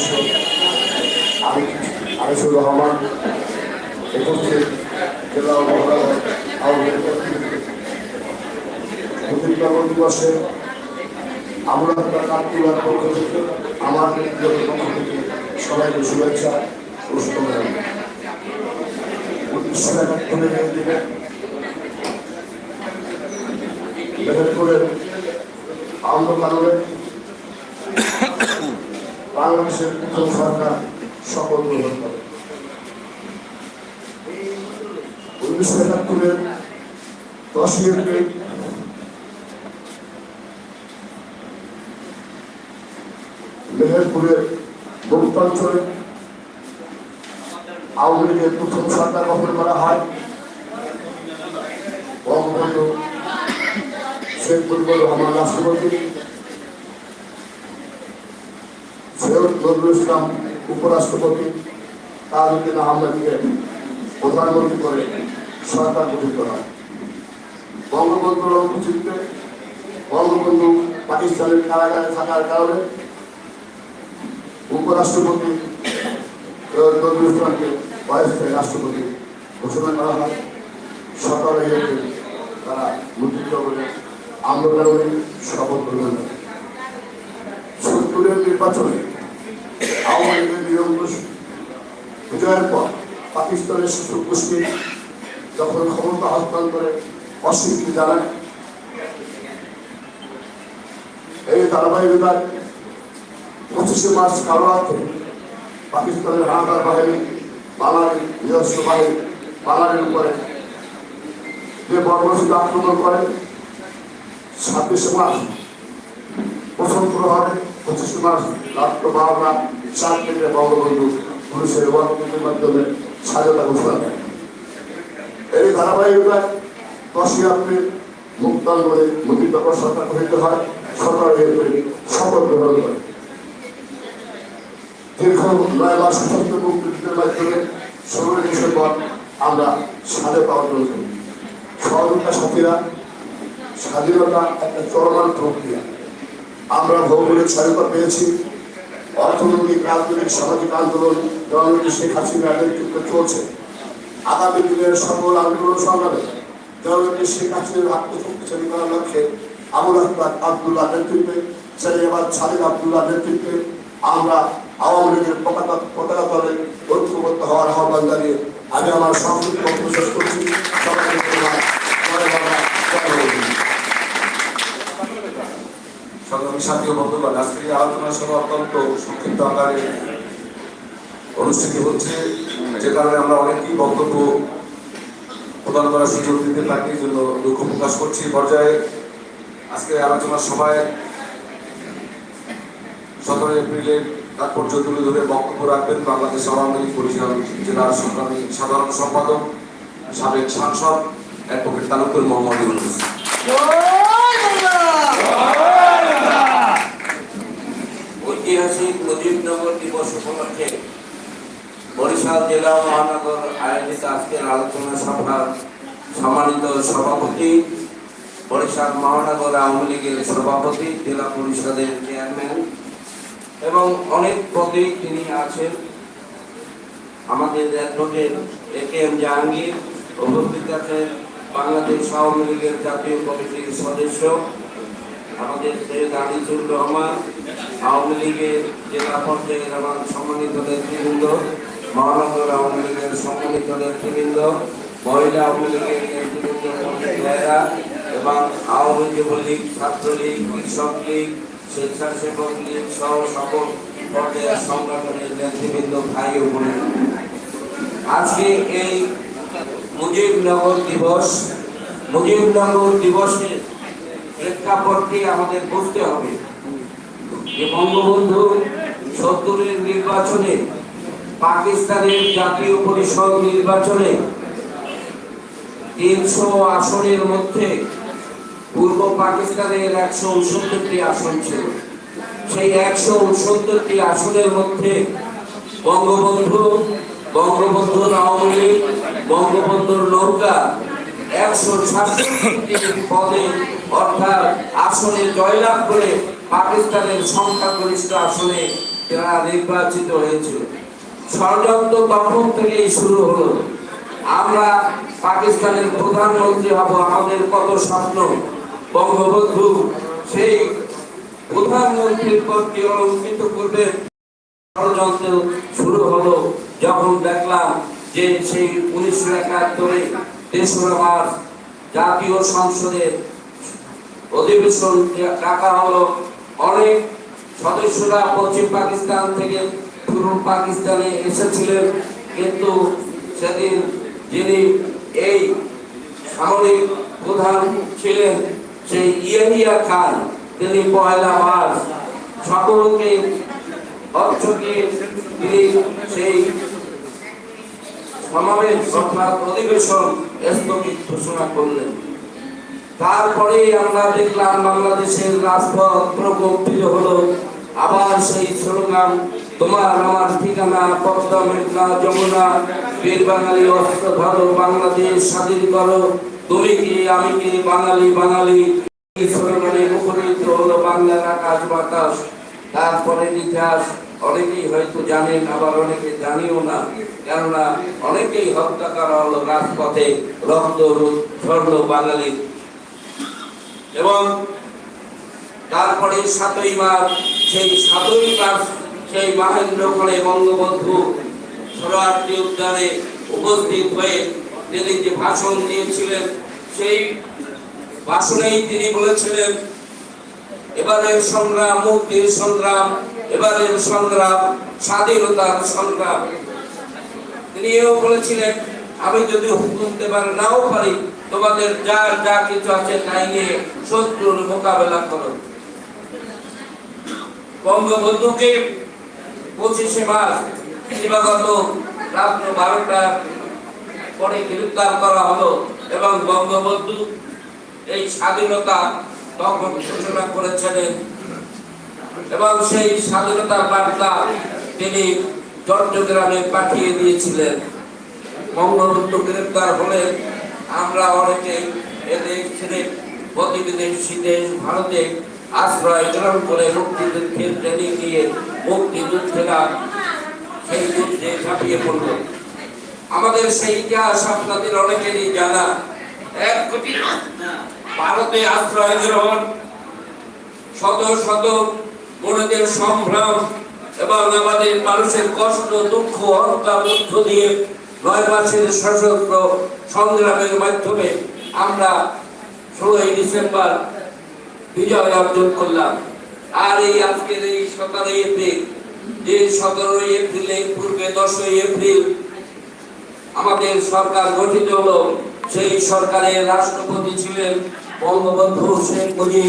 সদস্য আমি আনিসুর রহমান, উপস্থিত জেলা আওয়ামী লীগের দিবসে আমরা কাকুলার পক্ষ থেকে, আমার পক্ষ থেকে সবাইকে শুভেচ্ছা ও শুভকামনা উনিশশো একাত্তরের দিনে আন্দোলনে বাংলাদেশের প্রথম সরকার শপথ গ্রহণ করে। উনিশশো একাত্তরের দশই এপ্রিল মেহেরপুরের আওয়ামী লীগের প্রথম সরকার গঠন করা হয়। বঙ্গবন্ধু শেখ মুজিবুর রহমান রাষ্ট্রপতি। সৈয়দ নজরুল ইসলাম উপরাষ্ট্রপতি তাজউদ্দিন আহমেদকে প্রধানমন্ত্রী করে সরকার গঠিত হয়। বঙ্গবন্ধুর অনুপস্থিতিতে বঙ্গবন্ধু পাকিস্তানের কারাগারে থাকার কারণে উপরাষ্ট্রপতি সৈয়দ নজরুল ইসলামকে অস্থায়ী রাষ্ট্রপতি ঘোষণা করা হয়। সরকারে তারা মুক্তিযুদ্ধ করে আন্দোলনে শপথ গ্রহণ করে। নির্বাচনে আওয়ামী লীগের নিরঙ্কুশ পর পাকিস্তানের শিশু গোষ্ঠী যখন ক্ষমতা হস্তান্তরে অস্বীকৃতি জানায়, এই ধারাবাহিকতায় পঁচিশে মার্চ কারও রাতে পাকিস্তানের হানাদার বাহিনী বাঙালি নিজস্ব বাহিনী বাঙালির উপরে যে বর্বরচিত আক্রমণ করে, ছাব্বিশে মার্চ প্রথম প্রহারে পঁচিশে মার্চ রাত্র বারোটা চার থেকে বঙ্গবন্ধু পুলিশের ওয়ার্কের মাধ্যমে স্বাধীনতা ঘোষণা দেয়। এই ধারাবাহিকতায় দশই এপ্রিল মুক্তাঙ্গনে মুক্তিযুদ্ধ সরকার গঠিত হয়, সরকার এরপরে শপথ গ্রহণ করে। দীর্ঘ নয় মাস সশস্ত্র মুক্তিযুদ্ধের মাধ্যমে ষোলোই ডিসেম্বর আমরা স্বাধীনতা অর্জন করি। সহযোগিতা সাথীরা, স্বাধীনতা একটা চলমান প্রক্রিয়া। আমরা ভৌগোলিক স্বাধীনতা পেয়েছি। অর্থনৈতিক, রাজনৈতিক, সামাজিক আন্দোলন জননেত্রী শেখ হাসিনার নেতৃত্বে চলছে। আগামী দিনের সকল আন্দোলন সংগ্রামে জননেত্রী শেখ হাসিনার আত্মশক্তিশালী করার লক্ষ্যে আবুল আহমদ আবদুল্লাহ নেতৃত্বে সাইয়াবাদ সাদিক আবদুল্লাহ নেতৃত্বে আমরা আওয়ামী লীগের পতাকা পতাকা তলে ঐক্যবদ্ধ হওয়ার আহ্বান জানিয়ে আমি আমার বক্তব্য শেষ করছি। সবাইকে সংগ্রামী সাথী ও বন্ধুগণ আজকের এই আলোচনা সভা অত্যন্ত সংক্ষিপ্ত আকারে অনুষ্ঠিত হচ্ছে, যে কারণে আমরা অনেকেই বক্তব্য প্রদান করার সুযোগ দিতে পারি জন্য দুঃখ প্রকাশ করছি পর্যায়ে। আজকের এই আলোচনা সভায় সতেরো এপ্রিলের তাৎপর্য তুলে ধরে বক্তব্য রাখবেন বাংলাদেশ আওয়ামী লীগ পরিষদ জেলার সংগ্রামী সাধারণ সম্পাদক, সাবেক সাংসদ, অ্যাডভোকেট তালুকুর মোহাম্মদ ইউনুস। ঐতিহাসিক মুজিবনগর দিবস উপলক্ষে বরিশাল জেলা মহানগর আয়োজিত আজকের আলোচনা সভার সম্মানিত সভাপতি, বরিশাল মহানগর আওয়ামী লীগের সভাপতি, জেলা পরিষদের চেয়ারম্যান এবং অনেক পদে তিনি আছেন। আমাদের advocate A K M Jahangir, উপস্থিত আছেন বাংলাদেশ আওয়ামী লীগের জাতীয় কমিটির সদস্য আমাদের সৈয়দ আনিসুর রহমান আওয়ামী লীগের জেলা আমার সম্মানিত নেতৃবৃন্দ মহানগর আওয়ামী লীগের সম্মানিত নেতৃবৃন্দ, মহিলা আওয়ামী লীগের নেতৃবৃন্দ এবং আওয়ামী যুবলীগ, ছাত্রলীগ কৃষক লীগ স্বেচ্ছাসেবক লীগ সহ সকল পর্যায়ের সংগঠনের নেতৃবৃন্দ, ভাই ও আজকে এই মুজিবনগর দিবস, মুজিবনগর দিবসের প্রেক্ষাপটটি আমাদের বুঝতে হবে। বঙ্গবন্ধু সত্তরের নির্বাচনে পাকিস্তানের জাতীয় পরিষদ নির্বাচনে তিনশো আসনের মধ্যে পূর্ব পাকিস্তানের একশো উনসত্তরটি আসন ছিল। সেই একশো উনসত্তরটি আসনের মধ্যে বঙ্গবন্ধু, বঙ্গবন্ধুর আওয়ামী লীগ, বঙ্গবন্ধুর নৌকা আসনে জয়লাভ করে পাকিস্তানের নির্বাচিত হয়েছিল ষড়যন্ত্র তখন থেকেই শুরু হলো। আমরা পাকিস্তানের প্রধানমন্ত্রী হব আমাদের কত স্বপ্ন বঙ্গবন্ধু সেই প্রধানমন্ত্রীর পদকে অলঙ্কিত করবে ষড়যন্ত্র শুরু হলো যখন দেখলাম যে সেই উনিশশো একাত্তরে তেসরা জাতীয় সংসদে অধিবেশন ডাকা হলো। অনেক সদস্যরা পশ্চিম পাকিস্তান থেকে পূর্ব পাকিস্তানে এসেছিলেন। কিন্তু সেদিন যিনি এই সামরিক প্রধান ছিলেন, সেই ইয়াহিয়া খান, তিনি পয়লা মার্চ সকলকে অর্থকে তিনি সেই সমাবেশ অর্থাৎ অধিবেশন ঘোষণা করলেন। তারপরে আমরা দেখলাম বাংলাদেশের রাজপথ প্রকম্পিত হলো। আবার সেই স্লোগান, তোমার আমার ঠিকানা, পদ্মা মেঘনা, যমুনা, বীর বাঙালি, অস্ত্র ধরো বাংলাদেশ, স্বাধীন করো। তুমি কি, আমি কি, বাঙালি বাঙালি? স্লোগানে মুখরিত হলো বাংলার আকাশ বাতাস, তারপরে ইতিহাস। অনেকেই হয়তো জানেন, আবার অনেকে জানিও না। কেননা অনেকেই হত্যা করা হলো রাজপথে রক্ত ঝরলো বাঙালির এবং তারপরে সাতই মার্চ, সেই সাতই মার্চ, সেই মহেন্দ্রক্ষণে বঙ্গবন্ধু সরোয়ার্দী উদ্যানে উপস্থিত হয়ে তিনি যে ভাষণ দিয়েছিলেন, সেই ভাষণেই তিনি বলেছিলেন, এবারের সংগ্রাম, মুক্তির সংগ্রাম এবারের সংগ্রাম, স্বাধীনতার সংগ্রাম। তিনিও বলেছিলেন, আমি যদি হুকুম দেবার নাও পারি, তোমাদের যার যা কিছু আছে তাই নিয়ে শত্রুর মোকাবেলা করো। বঙ্গবন্ধুকে পঁচিশে মার্চ দিবাগত রাত্র বারোটা পরে গ্রেফতার করা হলো এবং বঙ্গবন্ধু এই স্বাধীনতা তখন ঘোষণা করেছিলেন। এবং সেই স্বাধীনতার বার্তা তিনি চট্টগ্রামে পাঠিয়ে দিয়েছিলেন। বঙ্গবন্ধু গ্রেপ্তার হলে আমরা অনেকে এদেশ ছেড়ে প্রতিবেশী দেশ ভারতে আশ্রয় গ্রহণ করে মুক্তিযুদ্ধের ট্রেনিং নিয়ে মুক্তিযুদ্ধেরা সেই যুদ্ধে ঝাঁপিয়ে পড়ল। আমাদের সেই ইতিহাস আপনাদের অনেকেরই জানা। এক কোটি ভারতে আশ্রয় গ্রহণ শত শত মনেদের সম্ভ্রম এবং আমাদের মানুষের কষ্ট, দুঃখ হত্যা মধ্য দিয়ে নয় মাসের সশস্ত্র সংগ্রামের মাধ্যমে আমরা ষোলোই ডিসেম্বর বিজয় অর্জন করলাম। আর এই আজকের এই সতেরোই এপ্রিল, যে সতেরোই এপ্রিলের পূর্বে দশই এপ্রিল আমাদের সরকার গঠিত হলো, সেই সরকারের রাষ্ট্রপতি ছিলেন বঙ্গবন্ধু শেখ মুজিব।